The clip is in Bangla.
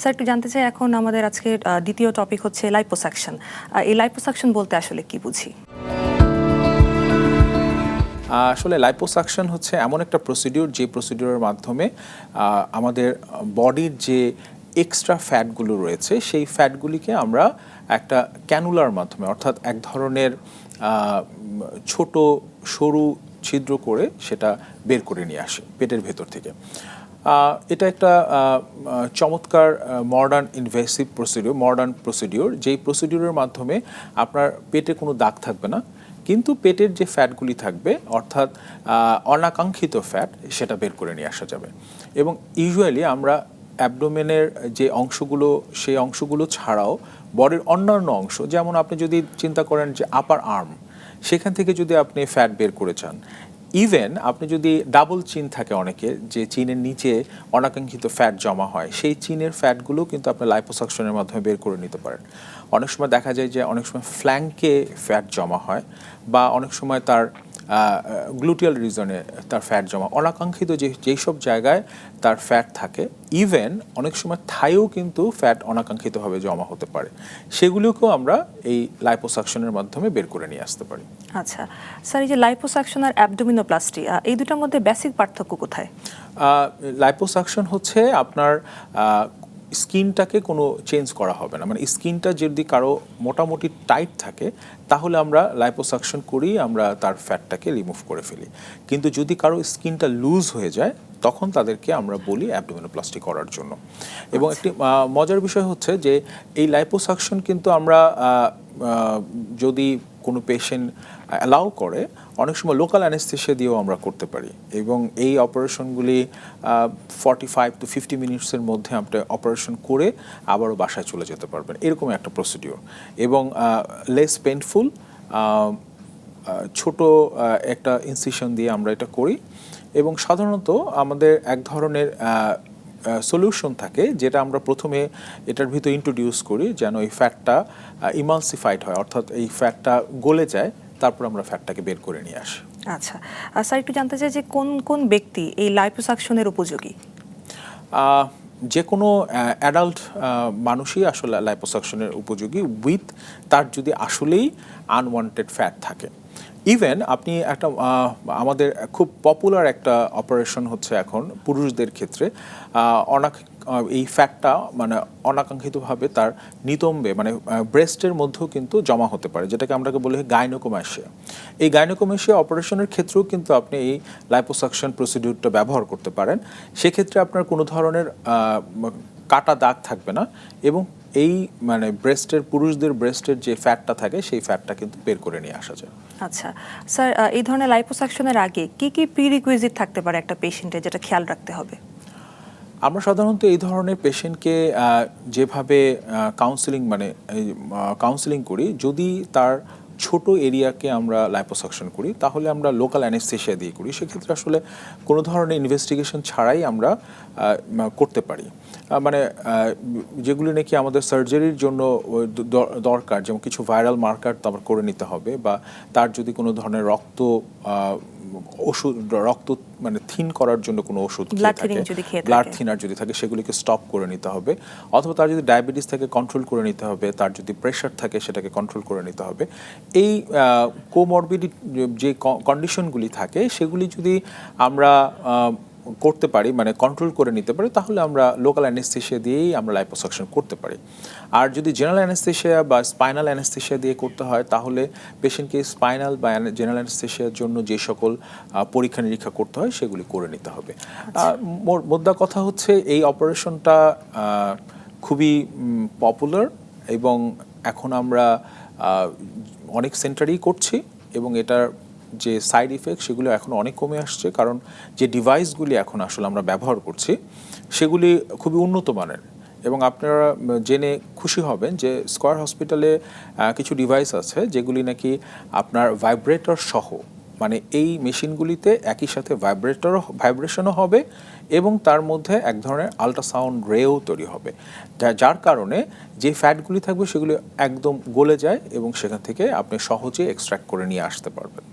স্যার, একটু জানতে চাই, এখন আমাদের আজকে দ্বিতীয় টপিক হচ্ছে লাইপোসাকশন এই লাইপোসাকশন বলতে আসলে কি বুঝি? আসলে লাইপোসাকশন হচ্ছে এমন একটা প্রসিডিউর যে প্রসিডিউরের মাধ্যমে আমাদের বডির যে এক্সট্রা ফ্যাটগুলো রয়েছে, সেই ফ্যাটগুলিকে আমরা একটা ক্যানুলার মাধ্যমে, অর্থাৎ এক ধরনের ছোট, সরু ছিদ্র করে সেটা বের করে নিয়ে আসে, পেটের ভেতর থেকে। এটা একটা চমৎকার modern invasive procedure modern procedure যেই প্রসিডিওরের মাধ্যমে আপনার পেটে কোনো দাগ থাকবে না, কিন্তু পেটের যে ফ্যাটগুলি থাকবে, অর্থাৎ অনাকাঙ্ক্ষিত ফ্যাট সেটা বের করে নিয়ে আসা যাবে। এবং ইউজুয়ালি আমরা অ্যাবডোমেনের যে অংশগুলো, সেই অংশগুলো ছাড়াও বডির অন্যান্য অংশ, যেমন আপনি যদি চিন্তা করেন যে আপার আর্ম সেখান থেকে যদি আপনি ফ্যাট বের করে চান ইভেন আপনি যদি ডাবল চিন থাকে অনেকে যে চিনের নিচে অনাকাঙ্ক্ষিত ফ্যাট জমা হয়, সেই চিনের ফ্যাটগুলো কিন্তু আপনি লাইপোসাকশনের মাধ্যমে বের করে নিতে পারেন। অনেক সময় দেখা যায় যে অনেক সময় ফ্ল্যাঙ্কে ফ্যাট জমা হয় বা অনেক সময় তার গ্লুটিয়াল রিজনে তার ফ্যাট জমা। অনাকাঙ্ক্ষিত যে যেই সব জায়গায় তার ফ্যাট থাকে ইভেন অনেক সময় থাইও কিন্তু ফ্যাট অনাকাঙ্ক্ষিতভাবে জমা হতে পারে। সেগুলোকেও আমরা এই লাইপোসাকশনের মাধ্যমে বের করে নিয়ে আসতে পারি। আচ্ছা স্যার এই যে লাইপোসাকশন আর অ্যাবডোমিনোপ্লাস্টি এই দুটার মধ্যে বেসিক পার্থক্য কোথায়? লাইপোসাকশন হচ্ছে আপনার স্কিনটাকে কোনো চেঞ্জ করা হবে না। মানে স্কিনটা যদি কারও মোটামুটি টাইট থাকে, তাহলে আমরা লাইপোসাকশন করেই আমরা তার ফ্যাটটাকে রিমুভ করে ফেলি। কিন্তু যদি কারও স্কিনটা লুজ হয়ে যায়, তখন তাদেরকে আমরা বলি অ্যাবডোমিনোপ্লাস্টি করার জন্য। এবং একটি মজার বিষয় হচ্ছে যে, এই লাইপোসাকশন কিন্তু আমরা যদি কোনো পেশেন্ট অ্যালাউ করে অনেক সময় লোকাল অ্যানেস্থেশিয়া দিয়েও আমরা করতে পারি। এবং এই অপারেশনগুলি ফর্টি ফাইভ টু ফিফটি মিনিটসের মধ্যে আপনি অপারেশন করে আবারও বাসায় চলে যেতে পারবেন। এরকম একটা প্রসিডিওর এবং লেস পেনফুল ছোট একটা ইনসিশন দিয়ে আমরা এটা করি। এবং সাধারণত আমাদের এক ধরনের সলিউশন থাকে যেটা আমরা প্রথমে এটার ভিতরে ইন্ট্রোডিউস করি যেন এই ফ্যাটটা ইমালসিফাইড হয়। অর্থাৎ এই ফ্যাটটা গলে যায়। তারপর আমরা ফ্যাটটাকে বের করে নিয়ে আসি। আচ্ছা। আর স্যার একটু জানতে চাই যে কোন কোন ব্যক্তি এই লাইপোসাকশনের উপযোগী? যে কোনো অ্যাডাল্ট মানুষই আসলে লাইপোসাকশনের উপযোগী উইথ তার যদি আসলেই আনওয়ান্টেড ফ্যাট থাকে। ইভেন আপনি একটা আমাদের খুব পপুলার একটা অপারেশন হচ্ছে এখন পুরুষদের ক্ষেত্রে অনাক এই ফ্যাটটা মানে অনাকাঙ্ক্ষিতভাবে তার নিতম্বে মানে ব্রেস্টের মধ্যেও কিন্তু জমা হতে পারে, যেটাকে আমরা বলি গাইনোকোমাসিয়া এই গাইনোকোমাসিয়া অপারেশনের ক্ষেত্রেও কিন্তু আপনি এই লাইপোসাকশন প্রসিডিউরটা ব্যবহার করতে পারেন। সেক্ষেত্রে আপনার কোনো ধরনের কাটা দাগ থাকবে না এবং এই মানে ব্রেস্টের পুরুষদের ব্রেস্টের যে ফ্যাটটা থাকে, সেই ফ্যাটটা কিন্তু বের করে নিয়ে আসা যায়। আচ্ছা স্যার এই ধরনের লাইপোসাকশনের আগে কি কি প্রিরিকুইজিট থাকতে পারে একটা পেশেন্টের যেটা খেয়াল রাখতে হবে? আমরা সাধারণত এই ধরনের পেশেন্টকে যেভাবে কাউন্সিলিং মানে কাউন্সিলিং করি, যদি তার ছোট এরিয়াকে আমরা লাইপোসাকশন করি, তাহলে আমরা লোকাল অ্যানেস্থেশিয়া দিয়ে করি, সেক্ষেত্রে আসলে কোনো ধরনের ইনভেস্টিগেশন ছাড়াই আমরা করতে পারি। মানে যেগুলি নাকি আমাদের সার্জারির জন্য দরকার, যেমন কিছু ভাইরাল মার্কার তো আমার করে নিতে হবে, বা তার যদি কোনো ধরনের রক্ত ওষুধ রক্ত মানে থিন করার জন্য কোনো ওষুধ ব্লাড থাকে। থিনার যদি থাকে সেগুলিকে স্টপ করে নিতে হবে অথবা তার যদি ডায়াবেটিস থাকে কন্ট্রোল করে নিতে হবে তার যদি প্রেশার থাকে সেটাকে কন্ট্রোল করে নিতে হবে এই কোমরবিডি যে কন্ডিশনগুলি থাকে সেগুলি যদি আমরা করতে পারি মানে কন্ট্রোল করে নিতে পারি তাহলে আমরা লোকাল অ্যানেস্থেশিয়া দিয়েই আমরা লাইপোসাকশন করতে পারি। আর যদি জেনারেল অ্যানেস্থেশিয়া বা স্পাইনাল অ্যানেস্থেশিয়া দিয়ে করতে হয় তাহলে পেশেন্টকে স্পাইনাল বা জেনারেল অ্যানেস্থেশিয়ার জন্য যে সকল পরীক্ষা নিরীক্ষা করতে হয় সেগুলি করে নিতে হবে। আর মোর- মোদ্দা কথা হচ্ছে এই অপারেশনটা খুবই পপুলার এবং এখন আমরা অনেক সেন্টারেই করছি এবং এটার যে সাইড ইফেক্ট সেগুলো এখন অনেক কমে আসছে, কারণ যে ডিভাইসগুলি এখন আসলে আমরা ব্যবহার করছি, সেগুলি খুবই উন্নত মানের। এবং আপনারা জেনে খুশি হবেন যে স্কোয়ার হসপিটালে কিছু ডিভাইস আছে যেগুলি নাকি আপনার ভাইব্রেটর সহ মানে এই মেশিনগুলিতে একই সাথে ভাইব্রেটরও ভাইব্রেশনও হবে এবং তার মধ্যে এক ধরনের আল্ট্রাসাউন্ড রেও তৈরি হবে। যার কারণে যে ফ্যাটগুলি থাকবে সেগুলি একদম গলে যায় এবং সেখান থেকে আপনি সহজে এক্সট্র্যাক্ট করে নিয়ে আসতে পারবেন।